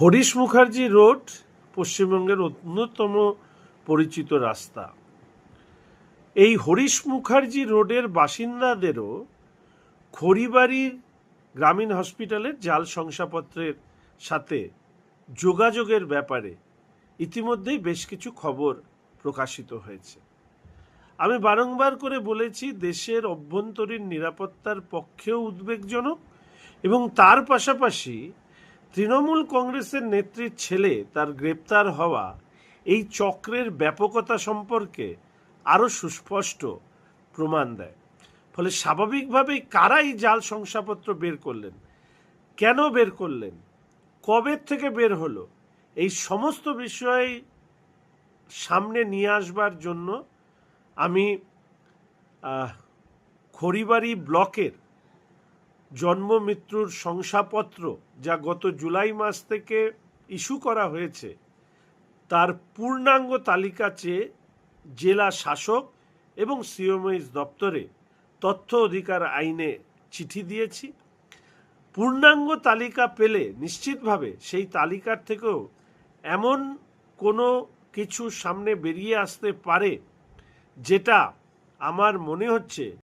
Harish Mukherjee road পশ্চিমবঙ্গের অন্যতম পরিচিত রাস্তা। এই হরিশ মুখার্জি রোডের বাসিন্দাদেরও খড়িবাড়ির গ্রামীণ হসপিটালের জাল শংসাপত্রের সাথে যোগাযোগের ব্যাপারে ইতিমধ্যেই বেশ কিছু খবর প্রকাশিত হয়েছে। আমি বারংবার করে বলেছি, দেশের অভ্যন্তরীণ নিরাপত্তার পক্ষেও উদ্বেগজনক এবং তার পাশাপাশি তৃণমূল কংগ্রেসের নেত্রীর ছেলে তার গ্রেপ্তার হওয়া এই চক্রের ব্যাপকতা সম্পর্কে আরও সুস্পষ্ট প্রমাণ দেয়। ফলে স্বাভাবিকভাবেই কারা এই জাল শংসাপত্র বের করলেন? কেন বের করলেন? কবে থেকে বের হলো? এই সমস্ত বিষয় সামনে নিয়ে আসবার জন্য আমি খড়িবাড়ি ব্লকের জন্ম মৃত্যুর শংসাপত্র যা গত জুলাই মাস থেকে ইস্যু করা হয়েছে, তার পূর্ণাঙ্গ তালিকা চেয়ে জেলা শাসক এবং সিওমএইচ দপ্তরে তথ্য অধিকার আইনে চিঠি দিয়েছি। পূর্ণাঙ্গ তালিকা পেলে নিশ্চিতভাবে সেই তালিকার থেকেও এমন কোনো কিছু সামনে বেরিয়ে আসতে পারে, যেটা আমার মনে হচ্ছে